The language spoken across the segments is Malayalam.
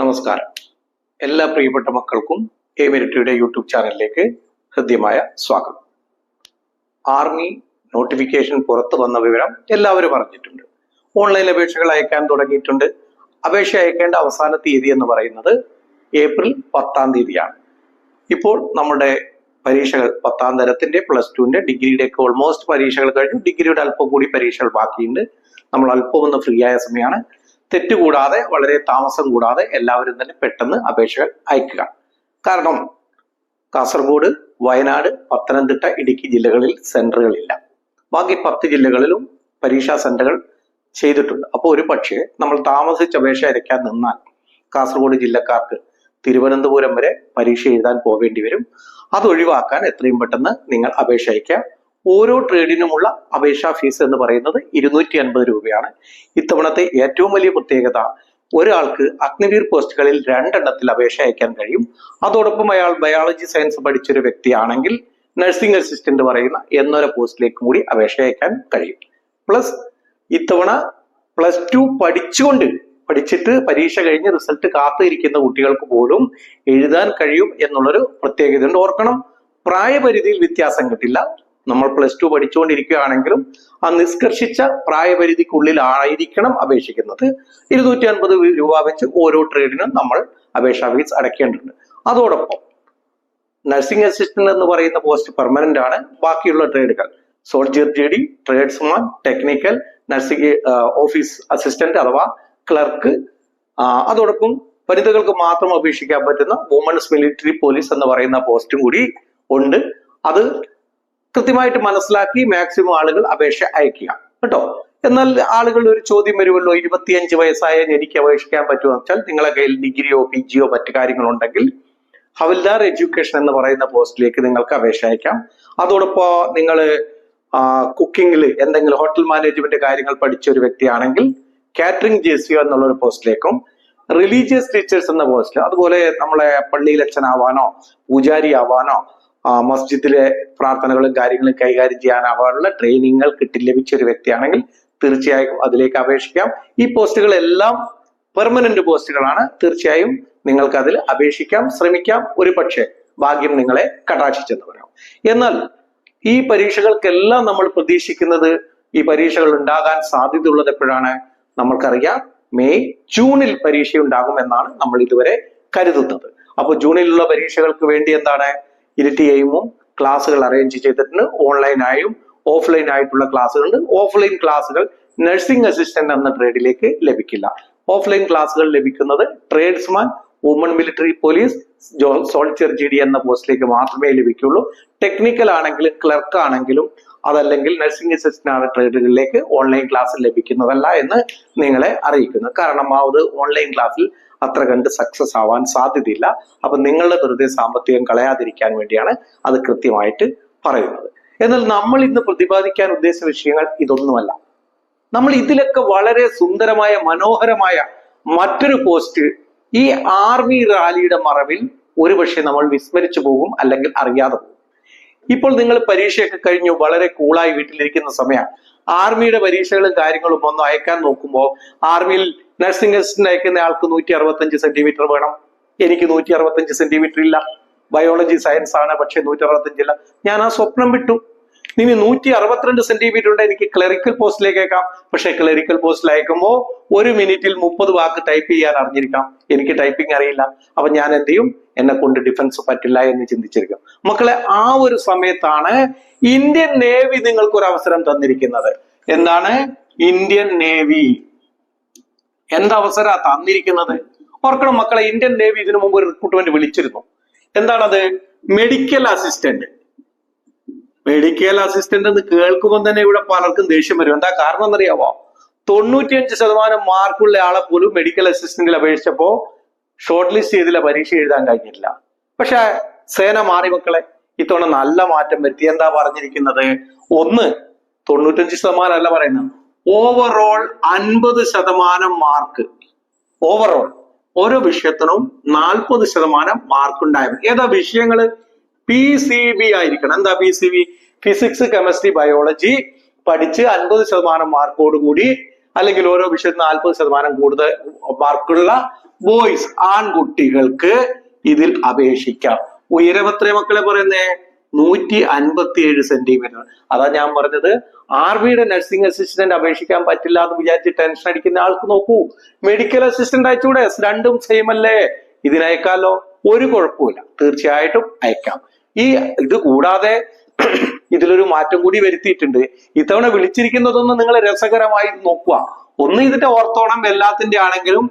നമസ്കാരം. എല്ലാ പ്രിയപ്പെട്ട മക്കൾക്കും എ മെരിറ്റിയുടെ യൂട്യൂബ് ചാനലിലേക്ക് ഹൃദ്യമായ സ്വാഗതം. ആർമി നോട്ടിഫിക്കേഷൻ പുറത്തു വന്ന വിവരം എല്ലാവരും അറിഞ്ഞിട്ടുണ്ട്. ഓൺലൈൻ അപേക്ഷകൾ അയക്കാൻ തുടങ്ങിയിട്ടുണ്ട്. അപേക്ഷ അയക്കേണ്ട അവസാന തീയതി എന്ന് പറയുന്നത് ഏപ്രിൽ പത്താം തീയതിയാണ്. ഇപ്പോൾ നമ്മുടെ പരീക്ഷകൾ പത്താം തരത്തിന്റെ പ്ലസ് ടുവിന്റെ ഡിഗ്രിയുടെ ഒക്കെ ഓൾമോസ്റ്റ് പരീക്ഷകൾ കഴിഞ്ഞു. ഡിഗ്രിയുടെ അല്പം കൂടി പരീക്ഷകൾ ബാക്കിയുണ്ട്. നമ്മൾ അല്പം ഒന്ന് ഫ്രീ ആയ സമയമാണ്. തെറ്റുകൂടാതെ വളരെ താമസം കൂടാതെ എല്ലാവരും തന്നെ പെട്ടെന്ന് അപേക്ഷകൾ അയക്കുക. കാരണം കാസർഗോഡ് വയനാട് പത്തനംതിട്ട ഇടുക്കി ജില്ലകളിൽ സെന്ററുകളില്ല ബാക്കി പത്ത് ജില്ലകളിലും പരീക്ഷാ സെന്ററുകൾ ചെയ്തിട്ടുണ്ട്. അപ്പോൾ ഒരു പക്ഷേ നമ്മൾ താമസിച്ച് അപേക്ഷ അയക്കാൻ നിന്നാൽ കാസർഗോഡ് ജില്ലക്കാർക്ക് തിരുവനന്തപുരം വരെ പരീക്ഷ എഴുതാൻ പോവേണ്ടി വരും. അത് ഒഴിവാക്കാൻ എത്രയും പെട്ടെന്ന് നിങ്ങൾ അപേക്ഷ അയക്കുക ഓരോ ട്രേഡിനുമുള്ള അപേക്ഷാ ഫീസ് എന്ന് പറയുന്നത് ഇരുന്നൂറ്റി അൻപത് രൂപയാണ്. ഇത്തവണത്തെ ഏറ്റവും വലിയ പ്രത്യേകത ഒരാൾക്ക് അഗ്നിവീർ പോസ്റ്റുകളിൽ രണ്ടെണ്ണത്തിൽ അപേക്ഷ അയക്കാൻ കഴിയും. അതോടൊപ്പം അയാൾ ബയോളജി സയൻസ് പഠിച്ചൊരു വ്യക്തിയാണെങ്കിൽ നഴ്സിംഗ് അസിസ്റ്റന്റ് പറയുന്ന എന്നൊര പോസ്റ്റിലേക്കും കൂടി അപേക്ഷ അയക്കാൻ കഴിയും. പ്ലസ് ഇത്തവണ പ്ലസ് ടു പഠിച്ചുകൊണ്ട് പഠിച്ചിട്ട് പരീക്ഷ കഴിഞ്ഞ് റിസൾട്ട് കാത്തിരിക്കുന്ന കുട്ടികൾക്ക് പോലും എഴുതാൻ കഴിയും എന്നുള്ളൊരു പ്രത്യേകത ഉണ്ട് ഓർക്കണം പ്രായപരിധിയിൽ വ്യത്യാസം കിട്ടില്ല. നമ്മൾ പ്ലസ് ടു പഠിച്ചുകൊണ്ടിരിക്കുകയാണെങ്കിലും ആ നിഷ്കർഷിച്ച പ്രായപരിധിക്കുള്ളിൽ ആയിരിക്കണം അപേക്ഷിക്കുന്നത്. ഇരുന്നൂറ്റി അൻപത് രൂപ വെച്ച് ഓരോ ട്രേഡിനും നമ്മൾ അപേക്ഷാ ഫീസ് അടയ്ക്കേണ്ടതുണ്ട്. അതോടൊപ്പം നഴ്സിംഗ് അസിസ്റ്റന്റ് എന്ന് പറയുന്ന പോസ്റ്റ് പെർമനന്റ് ആണ് ബാക്കിയുള്ള ട്രേഡുകൾ soldier G D tradesman technical nursing office assistant അഥവാ ക്ലർക്ക് അതോടൊപ്പം വനിതകൾക്ക് മാത്രം അപേക്ഷിക്കാൻ പറ്റുന്ന വുമൺസ് മിലിറ്ററി പോലീസ് എന്ന് പറയുന്ന പോസ്റ്റും കൂടി ഉണ്ട്. അത് കൃത്യമായിട്ട് മനസ്സിലാക്കി മാക്സിമം ആളുകൾ അപേക്ഷ അയക്കുക. കേട്ടോ? എന്നാൽ ആളുകൾ ഒരു ചോദ്യം വരുമല്ലോ ഇരുപത്തിയഞ്ച് വയസ്സായ എനിക്ക് അപേക്ഷിക്കാൻ പറ്റുമോ വെച്ചാൽ നിങ്ങളെ കയ്യിൽ ഡിഗ്രിയോ പി ജിയോ മറ്റു കാര്യങ്ങളുണ്ടെങ്കിൽ ഹവിൽദാർ എഡ്യൂക്കേഷൻ എന്ന് പറയുന്ന പോസ്റ്റിലേക്ക് നിങ്ങൾക്ക് അപേക്ഷ അയക്കാം. അതോടൊപ്പം നിങ്ങൾ കുക്കിങ്ങിൽ എന്തെങ്കിലും ഹോട്ടൽ മാനേജ്മെന്റ് കാര്യങ്ങൾ പഠിച്ച ഒരു വ്യക്തിയാണെങ്കിൽ കാറ്ററിംഗ് ജെ സി എന്നുള്ള ഒരു പോസ്റ്റിലേക്കും റിലീജിയസ് ടീച്ചേഴ്സ് എന്ന പോസ്റ്റിൽ അതുപോലെ നമ്മളെ പള്ളിയിൽ അച്ഛനാവാനോ പൂജാരി ആവാനോ മസ്ജിദിലെ പ്രാർത്ഥനകളും കാര്യങ്ങളും കൈകാര്യം ചെയ്യാൻ ചെയ്യാനാവാനുള്ള ട്രെയിനിങ്ങുകൾ കിട്ടി ലഭിച്ച ഒരു വ്യക്തിയാണെങ്കിൽ തീർച്ചയായും അതിലേക്ക് അപേക്ഷിക്കാം. ഈ പോസ്റ്റുകളെല്ലാം പെർമനന്റ് പോസ്റ്റുകളാണ്. തീർച്ചയായും നിങ്ങൾക്ക് അതിൽ അപേക്ഷിക്കാം ശ്രമിക്കാം. ഒരു പക്ഷേ ഭാഗ്യം നിങ്ങളെ കടാക്ഷിച്ചെന്ന് പറയാം എന്നാൽ ഈ പരീക്ഷകൾക്കെല്ലാം നമ്മൾ പ്രതീക്ഷിക്കുന്നത് ഈ പരീക്ഷകൾ ഉണ്ടാകാൻ സാധ്യതയുള്ളത് എപ്പോഴാണ്? നമ്മൾക്കറിയാം മെയ് ജൂണിൽ പരീക്ഷ ഉണ്ടാകുമെന്നാണ് നമ്മൾ ഇതുവരെ കരുതുന്നത്. അപ്പോൾ ജൂണിലുള്ള പരീക്ഷകൾക്ക് വേണ്ടി എന്താണ്? ഇരട്ടി എയിമും ക്ലാസ്സുകൾ അറേഞ്ച് ചെയ്തിട്ടുണ്ട്. ഓൺലൈനായും ഓഫ്ലൈൻ ആയിട്ടുള്ള ക്ലാസ്സുകളുണ്ട്. ഓഫ്ലൈൻ ക്ലാസ്സുകൾ നഴ്സിംഗ് അസിസ്റ്റന്റ് എന്ന ട്രേഡിലേക്ക് ലഭിക്കില്ല. ഓഫ്ലൈൻ ക്ലാസ്സുകൾ ലഭിക്കുന്നത് tradesman woman military police soldier G D എന്ന പോസ്റ്റിലേക്ക് മാത്രമേ ലഭിക്കുള്ളൂ. ടെക്നിക്കൽ ആണെങ്കിലും ക്ലർക്ക് ആണെങ്കിലും അതല്ലെങ്കിൽ നഴ്സിംഗ് അസിസ്റ്റന്റ് ആണ് ട്രേഡുകളിലേക്ക് ഓൺലൈൻ ക്ലാസ് ലഭിക്കുന്നതല്ല എന്ന് നിങ്ങളെ അറിയിക്കുന്നു. കാരണം ആ ഒരു ഓൺലൈൻ ക്ലാസ്സിൽ അത്ര കണ്ട് സക്സസ് ആവാൻ സാധ്യതയില്ല. അപ്പൊ നിങ്ങളുടെ വെറുതെ സാമ്പത്തികം കളയാതിരിക്കാൻ വേണ്ടിയാണ് അത് കൃത്യമായിട്ട് പറയുന്നത്. എന്നാൽ നമ്മൾ ഇന്ന് പ്രതിപാദിക്കാൻ ഉദ്ദേശിച്ച വിഷയങ്ങൾ ഇതൊന്നുമല്ല. നമ്മൾ ഇതിലൊക്കെ വളരെ സുന്ദരമായ മനോഹരമായ മറ്റൊരു പോസ്റ്റ് ഈ ആർമി റാലിയുടെ മറവിൽ ഒരുപക്ഷെ നമ്മൾ വിസ്മരിച്ചു പോകും അല്ലെങ്കിൽ അറിയാതെ പോകും. ഇപ്പോൾ നിങ്ങൾ പരീക്ഷയൊക്കെ കഴിഞ്ഞു വളരെ കൂളായി വീട്ടിലിരിക്കുന്ന സമയം. ആർമിയുടെ പരീക്ഷകളും കാര്യങ്ങളും ഒന്ന് അയക്കാൻ നോക്കുമ്പോൾ ആർമിയിൽ നഴ്സിംഗ് അസിസ്റ്റന്റ് അയക്കുന്ന ആൾക്ക് നൂറ്റി അറുപത്തഞ്ച് സെന്റിമീറ്റർ വേണം. എനിക്ക് നൂറ്റി അറുപത്തഞ്ച് സെന്റിമീറ്റർ ഇല്ല. ബയോളജി സയൻസ് ആണ് പക്ഷെ നൂറ്റി അറുപത്തഞ്ചില്ല ഞാൻ ആ സ്വപ്നം വിട്ടു. ഇനി നൂറ്റി അറുപത്തിരണ്ട് സെന്റിമീറ്റർ ഉണ്ട്. എനിക്ക് ക്ലറിക്കൽ പോസ്റ്റിലേക്ക് അയക്കാം. പക്ഷെ ക്ലറിക്കൽ പോസ്റ്റിൽ അയക്കുമ്പോൾ ഒരു മിനിറ്റിൽ മുപ്പത് വാക്ക് ടൈപ്പ് ചെയ്യാൻ അറിഞ്ഞിരിക്കാം. എനിക്ക് ടൈപ്പിംഗ് അറിയില്ല. അപ്പൊ ഞാൻ എന്ത് ചെയ്യും? എന്നെ കൊണ്ട് ഡിഫൻസ് പറ്റില്ല എന്ന് ചിന്തിച്ചിരിക്കും. മക്കളെ ആ ഒരു സമയത്താണ് ഇന്ത്യൻ നേവി നിങ്ങൾക്ക് ഒരു അവസരം തന്നിരിക്കുന്നത്. എന്താണ്? ഇന്ത്യൻ നേവി എന്തവസര തന്നിരിക്കുന്നത്? ഓർക്കണം മക്കളെ ഇന്ത്യൻ നേവി ഇതിനു മുമ്പ് റിക്രൂട്ട്മെന്റ് വിളിച്ചിരുന്നു. എന്താണത്? മെഡിക്കൽ അസിസ്റ്റന്റ് മെഡിക്കൽ അസിസ്റ്റന്റ് എന്ന് കേൾക്കുമ്പോൾ തന്നെ ഇവിടെ പലർക്കും ദേഷ്യം വരും. എന്താ കാരണം എന്നറിയാവോ തൊണ്ണൂറ്റിയഞ്ച് ശതമാനം മാർക്കുള്ള ആളെ പോലും മെഡിക്കൽ അസിസ്റ്റന്റിൽ അപേക്ഷിച്ചപ്പോ ഷോർട്ട് ലിസ്റ്റ് ചെയ്തില്ല പരീക്ഷ എഴുതാൻ കഴിഞ്ഞില്ല. പക്ഷെ സേന മാറി മക്കളെ ഇത്തവണ നല്ല മാറ്റം വരുത്തി. എന്താ പറഞ്ഞിരിക്കുന്നത്? ഒന്ന് തൊണ്ണൂറ്റഞ്ച് ശതമാനം അല്ല പറയുന്നത്. ഓവറോൾ അൻപത് ശതമാനം മാർക്ക് ഓവറോൾ ഓരോ വിഷയത്തിനും നാൽപ്പത് ശതമാനം മാർക്ക് ഉണ്ടായിരുന്നു. ഏതാ വിഷയങ്ങൾ പി സി ബി ആയിരിക്കണം. എന്താ P C B physics chemistry biology പഠിച്ച് അൻപത് ശതമാനം മാർക്കോട് കൂടി അല്ലെങ്കിൽ ഓരോ വിഷയത്തിൽ നാൽപ്പത് ശതമാനം കൂടുതൽ മാർക്കുള്ള ബോയ്സ് ആൺകുട്ടികൾക്ക് ഇതിൽ അപേക്ഷിക്കാം. ഉയരം മക്കളെ പറയുന്നേ? നൂറ്റി അൻപത്തി ഏഴ് സെന്റിമീറ്റർ അതാ ഞാൻ പറഞ്ഞത് ആർ ബിയുടെ നഴ്സിംഗ് അസിസ്റ്റന്റ് അപേക്ഷിക്കാൻ പറ്റില്ല എന്ന് വിചാരിച്ച് ടെൻഷൻ അടിക്കുന്ന ആൾക്ക് നോക്കൂ. മെഡിക്കൽ അസിസ്റ്റന്റ് അയച്ചൂടെ രണ്ടും സെയിം അല്ലേ? ഇതിനയക്കാലോ ഒരു കുഴപ്പമില്ല തീർച്ചയായിട്ടും അയക്കാം. ഈ ഇത് കൂടാതെ ഇതിലൊരു മാറ്റം കൂടി വരുത്തിയിട്ടുണ്ട്. ഇത്തവണ വിളിച്ചിരിക്കുന്നതൊന്ന് നിങ്ങൾ രസകരമായി നോക്കുക. ഒന്ന് ഇതിന്റെ ഓർത്തോണം എല്ലാത്തിന്റെ ആണെങ്കിലും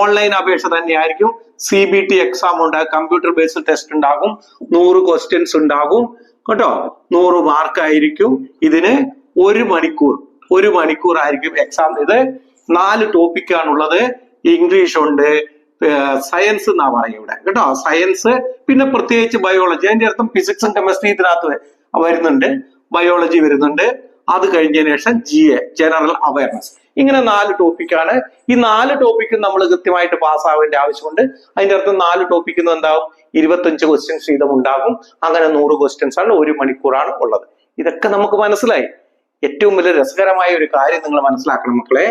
ഓൺലൈൻ അപേക്ഷ തന്നെയായിരിക്കും. സി ബി ടി എക്സാം ഉണ്ട് കമ്പ്യൂട്ടർ ബേസ്ഡ് ടെസ്റ്റ് ഉണ്ടാകും നൂറ് ക്വസ്റ്റ്യൻസ് ഉണ്ടാകും. കേട്ടോ? നൂറ് മാർക്ക് ആയിരിക്കും. ഇതിന് ഒരു മണിക്കൂർ ഒരു മണിക്കൂർ ആയിരിക്കും എക്സാം ഇത് നാല് ടോപ്പിക്കാണുള്ളത് ഇംഗ്ലീഷ് ഉണ്ട് സയൻസ് എന്നാ പറയുക ഇവിടെ. കേട്ടോ? സയൻസ് പിന്നെ പ്രത്യേകിച്ച് ബയോളജി അതിന്റെ അർത്ഥം ഫിസിക്സും കെമിസ്ട്രി ഇതിനകത്ത് വരുന്നുണ്ട്. ബയോളജി വരുന്നുണ്ട്. അത് കഴിഞ്ഞതിന് ശേഷം ജി എ ജനറൽ അവയർനെസ് ഇങ്ങനെ നാല് ടോപ്പിക്കാണ് ഈ നാല് ടോപ്പിക്കും നമ്മൾ കൃത്യമായിട്ട് പാസ്സാവേണ്ട ആവശ്യമുണ്ട്. അതിന്റെ അർത്ഥം നാല് ടോപ്പിക്കും എന്താവും? ഇരുപത്തഞ്ച് ക്വസ്റ്റ്യൻസ് വീതം ഉണ്ടാകും. അങ്ങനെ നൂറ് ക്വസ്റ്റ്യൻസ് ആണ് ഒരു മണിക്കൂറാണ് ഉള്ളത്. ഇതൊക്കെ നമുക്ക് മനസ്സിലായി. ഏറ്റവും വലിയ രസകരമായ ഒരു കാര്യം നിങ്ങൾ മനസ്സിലാക്കണം മക്കളെ.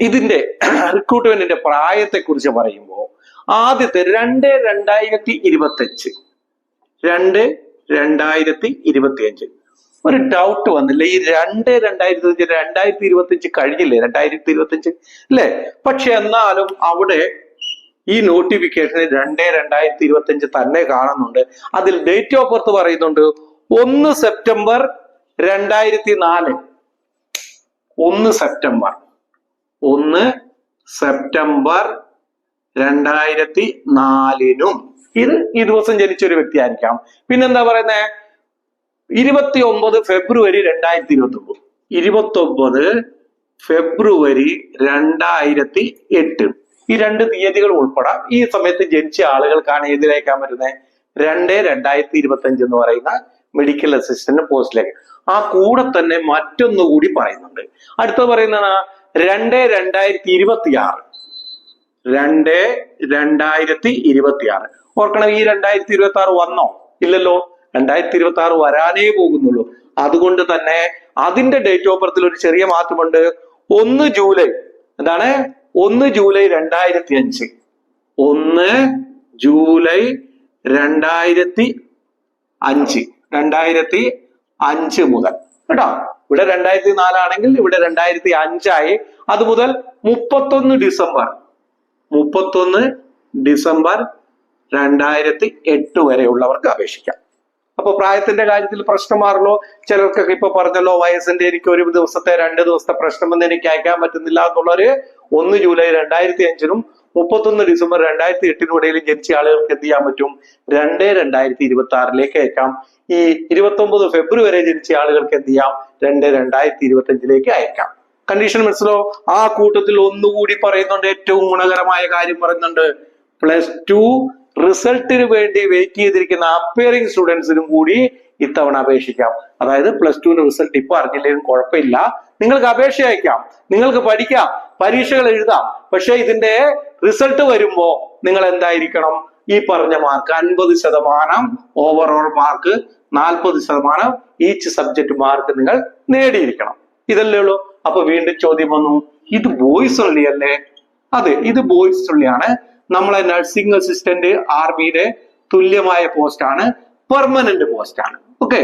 ഇതിന്റെ റിക്രൂട്ട്മെന്റിന്റെ പ്രായത്തെ കുറിച്ച് പറയുമ്പോൾ ആദ്യത്തെ രണ്ട് രണ്ടായിരത്തി ഇരുപത്തി രണ്ട് രണ്ടായിരത്തി ഇരുപത്തി അഞ്ച് ഒരു ഡൗട്ട് വന്നില്ല. ഈ രണ്ട് രണ്ടായിരത്തി അഞ്ച് രണ്ടായിരത്തി ഇരുപത്തി അഞ്ച് കഴിഞ്ഞില്ലേ? രണ്ടായിരത്തി ഇരുപത്തി അഞ്ച് അല്ലേ? പക്ഷെ എന്നാലും അവിടെ ഈ നോട്ടിഫിക്കേഷനിൽ രണ്ട് രണ്ടായിരത്തി ഇരുപത്തി അഞ്ച് തന്നെ കാണുന്നുണ്ട്. അതിൽ ഡേറ്റ് ഓഫ് ബർത്ത് പറയുന്നുണ്ട്. ഒന്ന് സെപ്റ്റംബർ രണ്ടായിരത്തി നാല് ഒന്ന് സെപ്റ്റംബർ. ഒന്ന് സെപ്റ്റംബർ രണ്ടായിരത്തി നാലിനും ഇത് ഈ ദിവസം ജനിച്ച ഒരു വ്യക്തി ആയിരിക്കാം പിന്നെന്താ പറയുന്നേ? ഇരുപത്തി ഒമ്പത് ഫെബ്രുവരി രണ്ടായിരത്തി ഇരുപത്തി ഒമ്പത് ഇരുപത്തി ഒമ്പത് ഫെബ്രുവരി രണ്ടായിരത്തി എട്ട് ഈ രണ്ട് തീയതികൾ ഉൾപ്പെടാം. ഈ സമയത്ത് ജനിച്ച ആളുകൾക്കാണ് ഏതിലേക്കാൻ പറ്റുന്നത് രണ്ട് രണ്ടായിരത്തി ഇരുപത്തി അഞ്ച് എന്ന് പറയുന്ന മെഡിക്കൽ അസിസ്റ്റന്റ് പോസ്റ്റിലേക്ക്. ആ കൂടെ തന്നെ മറ്റൊന്നു കൂടി പറയുന്നുണ്ട്. അടുത്തത് പറയുന്നതാണ് രണ്ട് രണ്ടായിരത്തി ഇരുപത്തി ആറ് രണ്ട് രണ്ടായിരത്തി ഇരുപത്തി ആറ് ഓർക്കണം ഈ രണ്ടായിരത്തി ഇരുപത്തി ആറ് വന്നോ? ഇല്ലല്ലോ. രണ്ടായിരത്തി ഇരുപത്തി ആറ് വരാനേ പോകുന്നുള്ളൂ. അതുകൊണ്ട് തന്നെ അതിന്റെ ഡേറ്റ് ഓഫ് ബർത്തിൽ ഒരു ചെറിയ മാറ്റമുണ്ട്. ഒന്ന് ജൂലൈ. എന്താണ്? ഒന്ന് ജൂലൈ രണ്ടായിരത്തി അഞ്ച് ഒന്ന് ജൂലൈ രണ്ടായിരത്തി അഞ്ച് രണ്ടായിരത്തി അഞ്ച് മുതൽ. കേട്ടോ? ഇവിടെ രണ്ടായിരത്തി നാലാണെങ്കിൽ ഇവിടെ രണ്ടായിരത്തി അഞ്ചായി അത് മുതൽ മുപ്പത്തൊന്ന് ഡിസംബർ. മുപ്പത്തൊന്ന് ഡിസംബർ രണ്ടായിരത്തി എട്ട് വരെയുള്ളവർക്ക് അപേക്ഷിക്കാം. അപ്പൊ പ്രായത്തിന്റെ കാര്യത്തിൽ പ്രശ്നം മാറുള്ളൂ ചിലർക്കൊക്കെ ഇപ്പൊ പറഞ്ഞല്ലോ വയസ്സിന്റെ എനിക്ക് ഒരു ദിവസത്തെ രണ്ട് ദിവസത്തെ പ്രശ്നമൊന്നും എനിക്ക് അയക്കാൻ പറ്റുന്നില്ല എന്നുള്ളവര് ഒന്ന് ജൂലൈ രണ്ടായിരത്തി അഞ്ചിനും മുപ്പത്തൊന്ന് ഡിസംബർ രണ്ടായിരത്തി എട്ടിനും ഇടയിൽ ജനിച്ച ആളുകൾക്ക് എന്ത് ചെയ്യാൻ പറ്റും? രണ്ട് രണ്ടായിരത്തി ഇരുപത്തി ആറിലേക്ക് അയക്കാം. ഈ ഇരുപത്തി ഒമ്പത് ഫെബ്രുവരി വരെ ജനിച്ച ആളുകൾക്ക് എന്ത് ചെയ്യാം? രണ്ട് രണ്ടായിരത്തി ഇരുപത്തി അഞ്ചിലേക്ക് അയക്കാം. കണ്ടീഷൻ മനസ്സിലോ? ആ കൂട്ടത്തിൽ ഒന്നുകൂടി പറയുന്നുണ്ട്. ഏറ്റവും ഗുണകരമായ കാര്യം പറയുന്നുണ്ട്. പ്ലസ് ടു റിസൾട്ടിന് വേണ്ടി വെയിറ്റ് ചെയ്തിരിക്കുന്ന അപ്പിയറിംഗ് സ്റ്റുഡൻസിനും കൂടി ഇത്തവണ അപേക്ഷിക്കാം. അതായത് പ്ലസ് ടുവിന് റിസൾട്ട് ഇപ്പൊ അറിഞ്ഞില്ലെങ്കിലും കുഴപ്പമില്ല. നിങ്ങൾക്ക് അപേക്ഷ അയക്കാം. നിങ്ങൾക്ക് പഠിക്കാം. പരീക്ഷകൾ എഴുതാം. പക്ഷെ ഇതിന്റെ റിസൾട്ട് വരുമ്പോ നിങ്ങൾ എന്തായിരിക്കണം? ഈ പറഞ്ഞ മാർക്ക് അൻപത് ശതമാനം ഓവറോൾ മാർക്ക് നാൽപ്പത് ശതമാനം ഈച്ച് സബ്ജക്ട് മാർക്ക് നിങ്ങൾ നേടിയിരിക്കണം. ഇതല്ലേ ഉള്ളൂ. അപ്പൊ വീണ്ടും ചോദ്യം വന്നു ഇത് ബോയ്സ് ഉള്ളി അല്ലേ? അതെ ഇത് ബോയ്സ് ഉള്ളിയാണ് നമ്മളെ നഴ്സിംഗ് അസിസ്റ്റന്റ് ആർമിയുടെ തുല്യമായ പോസ്റ്റ് ആണ് പെർമനന്റ് പോസ്റ്റ് ആണ്. ഓക്കെ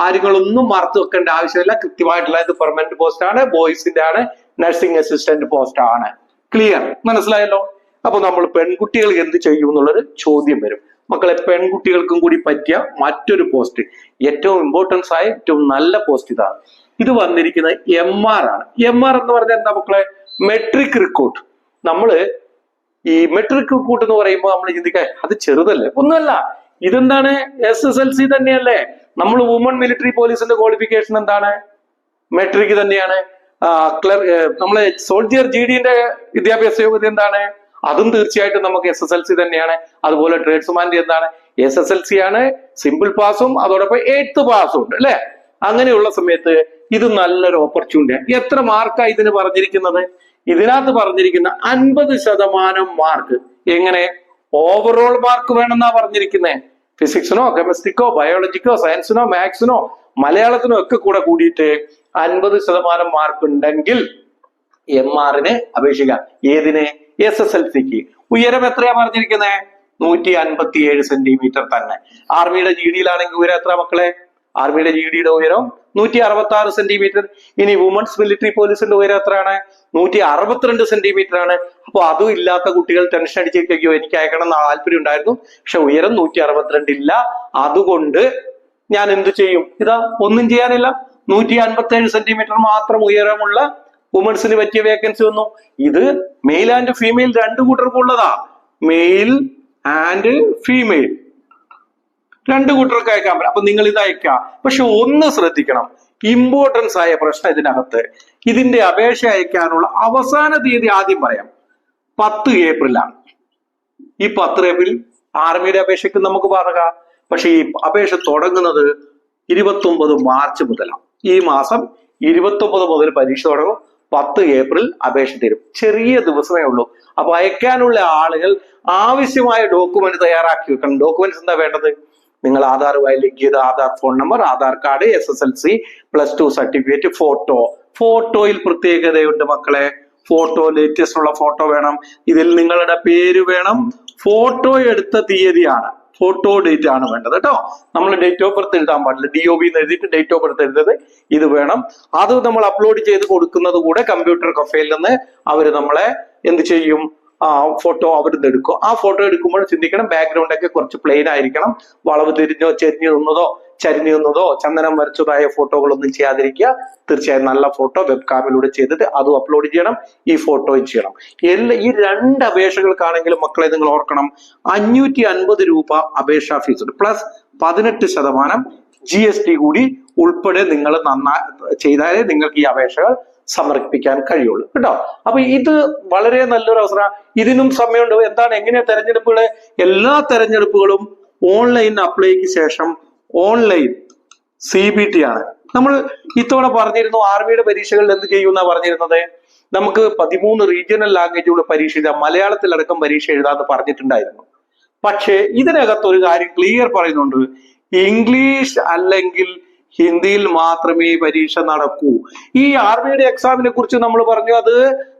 കാര്യങ്ങളൊന്നും മറച്ചു വെക്കേണ്ട ആവശ്യമില്ല. കൃത്യമായിട്ടുള്ള ഇത് പെർമനന്റ് പോസ്റ്റ് ആണ് ബോയ്സിന്റെ ആണ് നഴ്സിംഗ് അസിസ്റ്റന്റ് പോസ്റ്റ് ആണ്. ക്ലിയർ മനസ്സിലായല്ലോ? അപ്പൊ നമ്മൾ പെൺകുട്ടികൾ എന്ത് ചെയ്യും എന്നുള്ളൊരു ചോദ്യം വരും. മക്കളെ പെൺകുട്ടികൾക്കും കൂടി പറ്റിയ മറ്റൊരു പോസ്റ്റ് ഏറ്റവും ഇമ്പോർട്ടൻസ് ആയ ഏറ്റവും നല്ല പോസ്റ്റ് ഇതാണ്. ഇത് വന്നിരിക്കുന്നത് എം ആർ ആണ്. എം ആർ എന്ന് പറഞ്ഞാൽ എന്താ മക്കളെ? മെട്രിക് റിക്രൂട്ട് നമ്മൾ ഈ മെട്രിക് റിക്രൂട്ട് എന്ന് പറയുമ്പോൾ നമ്മൾ ചിന്തിക്കാൻ അത് ചെറുതല്ലേ? ഒന്നുമല്ല. ഇതെന്താണ്? എസ് എസ് എൽ സി തന്നെയല്ലേ. നമ്മൾ വുമൺ മിലിറ്ററി പോലീസിന്റെ ക്വാളിഫിക്കേഷൻ എന്താണ്? മെട്രിക് തന്നെയാണ്. ആ, ക്ലർ നമ്മളെ സോൾജിയർ ജി ഡിന്റെ വിദ്യാഭ്യാസ യോഗ്യത എന്താണ്? അതും തീർച്ചയായിട്ടും നമുക്ക് എസ് എസ് എൽ സി തന്നെയാണ്. അതുപോലെ ട്രേഡ്സ്മാന്റെ എന്താണ്? എസ് എസ് എൽ സി ആണ്. സിമ്പിൾ പാസും അതോടൊപ്പം എയ്ത്ത് പാസും ഉണ്ട് അല്ലെ? അങ്ങനെയുള്ള സമയത്ത് ഇത് നല്ലൊരു ഓപ്പർച്യൂണിറ്റി എത്ര മാർക്കാണ് ഇതിന് പറഞ്ഞിരിക്കുന്നത്? ഇതിനകത്ത് പറഞ്ഞിരിക്കുന്ന അൻപത് ശതമാനം മാർക്ക് എങ്ങനെ? ഓവറോൾ മാർക്ക് വേണമെന്നാ പറഞ്ഞിരിക്കുന്നത് ഫിസിക്സിനോ കെമിസ്ട്രിക്കോ ബയോളജിക്കോ സയൻസിനോ മാത്സിനോ മലയാളത്തിനോ ഒക്കെ കൂടെ കൂടിയിട്ട് അൻപത് ശതമാനം മാർക്ക് ഉണ്ടെങ്കിൽ എം ആറിന് അപേക്ഷിക്കാം. ഏതിന്? എസ് എസ് എൽ സിക്ക് ഉയരം എത്രയാ പറഞ്ഞിരിക്കുന്നത് നൂറ്റി അൻപത്തി ഏഴ് സെന്റിമീറ്റർ തന്നെ ആർമിയുടെ ജി ഡിയിലാണെങ്കിൽ ഉയരം എത്ര മക്കളെ? ആർമിയുടെ ജി ഡിയുടെ ഉയരം നൂറ്റി അറുപത്തി ആറ് സെന്റിമീറ്റർ ഇനി വുമൺസ് മിലിറ്ററി പോലീസിന്റെ ഉയരം എത്രയാണ്? നൂറ്റി അറുപത്തിരണ്ട് സെന്റിമീറ്റർ ആണ്. അപ്പോൾ അതും ഇല്ലാത്ത കുട്ടികൾ ടെൻഷൻ അടിച്ചിരിക്കുകയോ എനിക്ക് അയക്കണം എന്ന് താല്പര്യം ഉണ്ടായിരുന്നു. പക്ഷെ ഉയരം നൂറ്റി അറുപത്തിരണ്ട് ഇല്ല. അതുകൊണ്ട് ഞാൻ എന്തു ചെയ്യും? ഇതാ ഒന്നും ചെയ്യാനില്ല. നൂറ്റി അൻപത്തി ഏഴ് സെന്റിമീറ്റർ മാത്രം ഉയരമുള്ള വുമൺസിന് പറ്റിയ വേക്കൻസി വന്നു. ഇത് മെയിൽ ആൻഡ് ഫീമെയിൽ രണ്ടു കൂട്ടർക്കുള്ളതാ മെയിൽ ആൻഡ് ഫീമെയിൽ രണ്ടു കൂട്ടർക്ക് അയക്കാൻ പറ്റും അപ്പൊ നിങ്ങൾ ഇത് അയക്കാം പക്ഷെ ഒന്ന് ശ്രദ്ധിക്കണം. ഇമ്പോർട്ടൻസ് ആയ പ്രശ്നം ഇതിനകത്ത്. ഇതിന്റെ അപേക്ഷ അയക്കാനുള്ള അവസാന തീയതി ആദ്യം പറയാം. പത്ത് ഏപ്രിലാണ്. ഈ പത്ത് ഏപ്രിൽ ആർമിയുടെ അപേക്ഷയ്ക്ക് നമുക്ക് പറയാം പക്ഷെ ഈ അപേക്ഷ തുടങ്ങുന്നത് ഇരുപത്തി ഒമ്പത് മാർച്ച് മുതലാണ്. ഈ മാസം ഇരുപത്തി ഒമ്പത് മുതൽ പരീക്ഷ തുടങ്ങും. പത്ത് ഏപ്രിൽ അപേക്ഷ തരും. ചെറിയ ദിവസമേ ഉള്ളൂ. അപ്പൊ അയക്കാനുള്ള ആളുകൾ ആവശ്യമായ ഡോക്യുമെന്റ് തയ്യാറാക്കി വെക്കണം. ഡോക്യുമെന്റ്സ് എന്താ വേണ്ടത്? നിങ്ങൾ ആധാറുമായി ലിങ്ക് ചെയ്ത Aadhaar phone number Aadhaar card S S L C plus two certificate photo ഫോട്ടോയിൽ പ്രത്യേകതയുണ്ട് മക്കളെ. ഫോട്ടോ ലേറ്റസ്റ്റ് ഉള്ള ഫോട്ടോ വേണം. ഇതിൽ നിങ്ങളുടെ പേര് വേണം. ഫോട്ടോ എടുത്ത തീയതിയാണ്. ഫോട്ടോ ഡേറ്റ് ആണ് വേണ്ടത് കേട്ടോ. നമ്മൾ ഡേറ്റ് ഓഫ് ബർത്ത് എഴുതാൻ പാടില്ല. ഡി ഒ ബി എന്ന് എഴുതിയിട്ട് ഡേറ്റ് ഓഫ് ബർത്ത് എഴുതത് ഇത് വേണം. അത് നമ്മൾ അപ്ലോഡ് ചെയ്ത് കൊടുക്കുന്നത് കൂടെ കമ്പ്യൂട്ടർ കഫേയിൽ നിന്ന് അവർ നമ്മളെ എന്ത് ചെയ്യും? ഫോട്ടോ അവിടുന്ന് എടുക്കും. ആ ഫോട്ടോ എടുക്കുമ്പോൾ ചിന്തിക്കണം ബാക്ക്ഗ്രൗണ്ട് ഒക്കെ കുറച്ച് പ്ലെയിൻ ആയിരിക്കണം. വളവ് തിരിഞ്ഞോ ചെരിഞ്ഞു നിന്നതോ ചരിഞ്ഞു നിന്നതോ ചന്ദനം വരച്ചതായ ഫോട്ടോകളൊന്നും ചെയ്യാതിരിക്കുക. തീർച്ചയായും നല്ല ഫോട്ടോ വെബ്കാമിലൂടെ ചെയ്തിട്ട് അതും അപ്ലോഡ് ചെയ്യണം ഈ ഫോട്ടോയും ചെയ്യണം. എല്ലാ ഈ രണ്ട് അപേക്ഷകൾക്കാണെങ്കിലും മക്കളെ നിങ്ങൾ ഓർക്കണം. അഞ്ഞൂറ്റി അൻപത് രൂപ അപേക്ഷാ ഫീസ് പ്ലസ് പതിനെട്ട് ശതമാനം ജി എസ് ടി കൂടി ഉൾപ്പെടെ നിങ്ങൾ നന്നാ ചെയ്താലേ നിങ്ങൾക്ക് ഈ അപേക്ഷകൾ സമർപ്പിക്കാൻ കഴിയുള്ളൂ. കേട്ടോ? അപ്പൊ ഇത് വളരെ നല്ലൊരു അവസരം. ഇതിനും സമയമുണ്ട്. എന്താണ്? എങ്ങനെയാ തെരഞ്ഞെടുപ്പുകൾ എല്ലാ തെരഞ്ഞെടുപ്പുകളും ഓൺലൈൻ അപ്ലൈക്ക് ശേഷം ഓൺലൈൻ സി ബി ടി ആണ്. നമ്മൾ ഇത്തവണ പറഞ്ഞിരുന്നു ആർമിയുടെ പരീക്ഷകളിൽ എന്ത് ചെയ്യുമെന്നാ പറഞ്ഞിരുന്നത്? നമുക്ക് പതിമൂന്ന് റീജിയണൽ ലാംഗ്വേജുകൾ പരീക്ഷ എഴുതാം. മലയാളത്തിലടക്കം പരീക്ഷ എഴുതാന്ന് പറഞ്ഞിട്ടുണ്ടായിരുന്നു. പക്ഷേ ഇതിനകത്ത് ഒരു കാര്യം ക്ലിയർ പറയുന്നുണ്ട്. ഇംഗ്ലീഷ് അല്ലെങ്കിൽ ഹിന്ദിയിൽ മാത്രമേ പരീക്ഷ നടക്കൂ. ഈ ആർമിയുടെ എക്സാമിനെ കുറിച്ച് നമ്മൾ പറഞ്ഞു അത്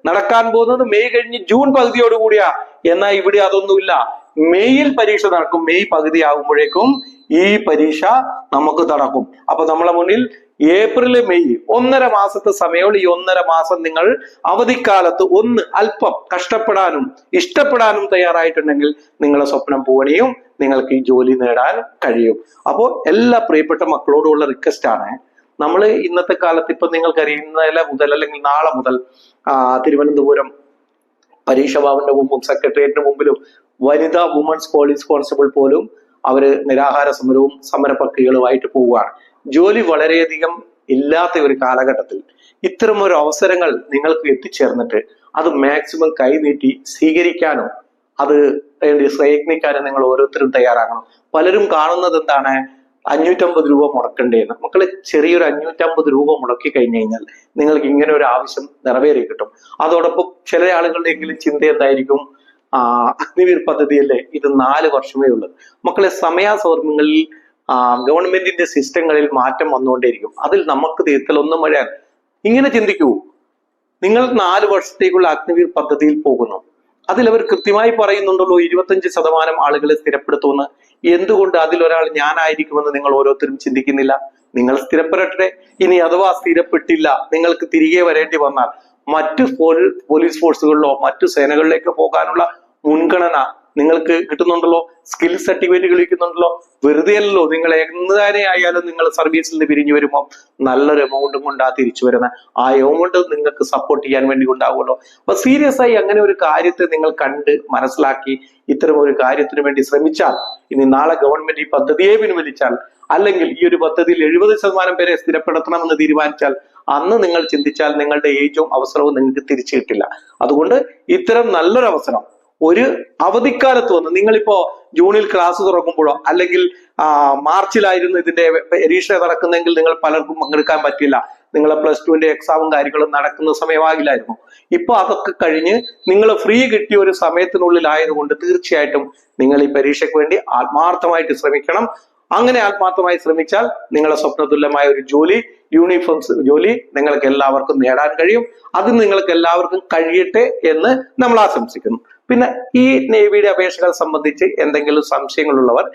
നടക്കാൻ പോകുന്നത് മെയ് കഴിഞ്ഞ് ജൂൺ പകുതിയോട് കൂടിയാ. എന്നാൽ ഇവിടെ അതൊന്നുമില്ല. മെയ്യിൽ പരീക്ഷ നടക്കും. മെയ് പകുതി ആകുമ്പോഴേക്കും ഈ പരീക്ഷ നമുക്ക് നടക്കും. അപ്പൊ നമ്മളെ മുന്നിൽ ഏപ്രിൽ മെയ് ഒന്നര മാസത്തെ സമയമുള്ള ഈ ഒന്നര മാസം നിങ്ങൾ അവധിക്കാലത്ത് ഒന്ന് അല്പം കഷ്ടപ്പെടാനും ഇഷ്ടപ്പെടാനും തയ്യാറായിട്ടുണ്ടെങ്കിൽ നിങ്ങളെ സ്വപ്നം പൂവണിയും നിങ്ങൾക്ക് ഈ ജോലി നേടാൻ കഴിയും. അപ്പോൾ എല്ലാ പ്രിയപ്പെട്ട മക്കളോടുള്ള റിക്വസ്റ്റ് ആണ്. നമ്മൾ ഇന്നത്തെ കാലത്ത് ഇപ്പൊ നിങ്ങൾക്ക് ഇന്നലെ മുതൽ അല്ലെങ്കിൽ നാളെ മുതൽ തിരുവനന്തപുരം പരീക്ഷ ഭവന്റെ മുമ്പും സെക്രട്ടേറിയറ്റിന് മുമ്പിലും വനിതാ വുമൻസ് പോലീസ് കോൺസ്റ്റബിൾ പോലും അവർ നിരാഹാര സമരവും സമരപ്രക്രിയകളുമായിട്ട് പോവുകയാണ്. ജോലി വളരെയധികം ഇല്ലാത്ത ഒരു കാലഘട്ടത്തിൽ ഇത്തരം ഒരു അവസരങ്ങൾ നിങ്ങൾക്ക് എത്തിച്ചേർന്നിട്ട് അത് മാക്സിമം കൈനീട്ടി സ്വീകരിക്കാനോ അത് വേണ്ടി പ്രയത്നിക്കാനും നിങ്ങൾ ഓരോരുത്തരും തയ്യാറാകണം. പലരും കാണുന്നത് എന്താണ്? അഞ്ഞൂറ്റമ്പത് രൂപ മുടക്കേണ്ടതെന്ന് മക്കളെ ചെറിയൊരു അഞ്ഞൂറ്റമ്പത് രൂപ മുടക്കി കഴിഞ്ഞു കഴിഞ്ഞാൽ നിങ്ങൾക്ക് ഇങ്ങനെ ഒരു ആവശ്യം നിറവേറി കിട്ടും. അതോടൊപ്പം ചില ആളുകളുടെ എങ്കിലും ചിന്ത എന്തായിരിക്കും? അഗ്നിവീർ പദ്ധതിയല്ലേ? ഇത് നാല് വർഷമേ ഉള്ളൂ. മക്കളെ സമയാസൗർമ്യങ്ങളിൽ ആ ഗവൺമെന്റിന്റെ സിസ്റ്റങ്ങളിൽ മാറ്റം വന്നുകൊണ്ടേയിരിക്കും. അതിൽ നമുക്ക് തിരുത്തലൊന്നും വഴിയാൻ ഇങ്ങനെ ചിന്തിക്കൂ. നിങ്ങൾ നാല് വർഷത്തേക്കുള്ള അഗ്നിവീർ പദ്ധതിയിൽ പോകുന്നു. അതിൽ അവർ കൃത്യമായി പറയുന്നുണ്ടല്ലോ ഇരുപത്തഞ്ച് ശതമാനം ആളുകളെ സ്ഥിരപ്പെടുത്തുമെന്ന്. എന്തുകൊണ്ട് അതിലൊരാൾ ഞാനായിരിക്കുമെന്ന് നിങ്ങൾ ഓരോരുത്തരും ചിന്തിക്കുന്നില്ല? നിങ്ങൾ സ്ഥിരപ്പെടട്ടെ. ഇനി അഥവാ സ്ഥിരപ്പെട്ടില്ല നിങ്ങൾക്ക് തിരികെ വരേണ്ടി വന്നാൽ മറ്റു പോലീസ് ഫോഴ്സുകളിലോ മറ്റു സേനകളിലേക്ക് പോകാനുള്ള മുൻഗണന നിങ്ങൾക്ക് കിട്ടുന്നുണ്ടല്ലോ? സ്കിൽ സർട്ടിഫിക്കറ്റ് കിട്ടുന്നുണ്ടല്ലോ വെറുതെ അല്ലല്ലോ നിങ്ങൾ എന്ന് ആയാലും നിങ്ങൾ സർവീസിൽ നിന്ന് പിരിഞ്ഞു വരുമ്പോൾ നല്ലൊരു എമൗണ്ടും കൊണ്ടാ തിരിച്ചു വരുന്നത് ആ എമൗണ്ട് നിങ്ങൾക്ക് സപ്പോർട്ട് ചെയ്യാൻ വേണ്ടി ഉണ്ടാവുമല്ലോ അപ്പൊ സീരിയസ് ആയി അങ്ങനെ ഒരു കാര്യത്തെ നിങ്ങൾ കണ്ട് മനസ്സിലാക്കി ഇത്തരം ഒരു കാര്യത്തിന് വേണ്ടി ശ്രമിച്ചാൽ ഇനി നാളെ ഗവൺമെന്റ് ഈ പദ്ധതിയെ പിൻവലിച്ചാൽ അല്ലെങ്കിൽ ഈ ഒരു പദ്ധതിയിൽ എഴുപത് ശതമാനം പേരെ സ്ഥിരപ്പെടുത്തണമെന്ന് തീരുമാനിച്ചാൽ അന്ന് നിങ്ങൾ ചിന്തിച്ചാൽ നിങ്ങളുടെ ഏജും അവസരവും നിങ്ങൾക്ക് തിരിച്ചു കിട്ടില്ല. അതുകൊണ്ട് ഇത്തരം നല്ലൊരു അവസരം ഒരു അവധിക്കാലത്ത് വന്ന് നിങ്ങളിപ്പോ ജൂണിൽ ക്ലാസ് തുറക്കുമ്പോഴോ അല്ലെങ്കിൽ മാർച്ചിലായിരുന്നു ഇതിന്റെ പരീക്ഷ നടക്കുന്നെങ്കിൽ നിങ്ങൾ പലർക്കും പങ്കെടുക്കാൻ പറ്റില്ല. നിങ്ങളെ പ്ലസ് ടുവിന്റെ എക്സാമും കാര്യങ്ങളും നടക്കുന്ന സമയമാകില്ലായിരുന്നു. ഇപ്പൊ അതൊക്കെ കഴിഞ്ഞ് നിങ്ങൾ ഫ്രീ കിട്ടിയ ഒരു സമയത്തിനുള്ളിൽ ആയതുകൊണ്ട് തീർച്ചയായിട്ടും നിങ്ങൾ ഈ പരീക്ഷയ്ക്ക് വേണ്ടി ആത്മാർത്ഥമായിട്ട് ശ്രമിക്കണം. അങ്ങനെ ആത്മാർത്ഥമായി ശ്രമിച്ചാൽ നിങ്ങളെ സ്വപ്നതുല്യമായ ഒരു ജോലി യൂണിഫോം ജോലി നിങ്ങൾക്ക് എല്ലാവർക്കും നേടാൻ കഴിയും. അത് നിങ്ങൾക്ക് എല്ലാവർക്കും കഴിയട്ടെ എന്ന് നമ്മൾ ആശംസിക്കുന്നു. പിന്നെ ഈ നേവിയുടെ അപേക്ഷകൾ സംബന്ധിച്ച് എന്തെങ്കിലും സംശയങ്ങളുള്ളവർ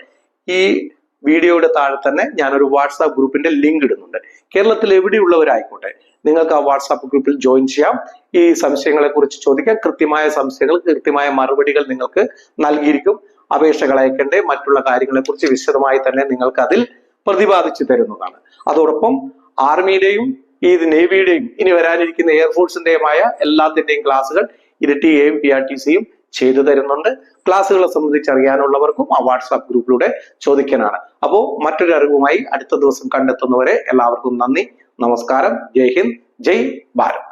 ഈ വീഡിയോയുടെ താഴെ തന്നെ ഞാനൊരു വാട്സാപ്പ് ഗ്രൂപ്പിന്റെ ലിങ്ക് ഇടുന്നുണ്ട്. കേരളത്തിൽ എവിടെയുള്ളവരായിക്കോട്ടെ നിങ്ങൾക്ക് ആ വാട്സാപ്പ് ഗ്രൂപ്പിൽ ജോയിൻ ചെയ്യാം. ഈ സംശയങ്ങളെ കുറിച്ച് ചോദിക്കാം. കൃത്യമായ സംശയങ്ങൾ കൃത്യമായ മറുപടികൾ നിങ്ങൾക്ക് നൽകിയിരിക്കും. അപേക്ഷകൾ അയക്കേണ്ടേ മറ്റുള്ള കാര്യങ്ങളെ കുറിച്ച് വിശദമായി തന്നെ നിങ്ങൾക്ക് അതിൽ പ്രതിപാദിച്ചു തരുന്നതാണ്. അതോടൊപ്പം ആർമിയുടെയും ഈ നേവിയുടെയും ഇനി വരാനിരിക്കുന്ന എയർഫോഴ്സിന്റെയുമായ എല്ലാത്തിന്റെയും ക്ലാസ്സുകൾ ഇരട്ടി എയും പി ആർ ടി സിയും ചെയ്തു തരുന്നുണ്ട്. ക്ലാസ്സുകളെ സംബന്ധിച്ച് അറിയാനുള്ളവർക്കും ആ വാട്സാപ്പ് ഗ്രൂപ്പിലൂടെ ചോദിക്കാനാണ്. അപ്പോൾ മറ്റൊരു അറിവുമായി അടുത്ത ദിവസം കണ്ടെത്തുന്നവരെ എല്ലാവർക്കും നന്ദി നമസ്കാരം. ജയ് ഹിന്ദ് ജയ് ഭാരത്.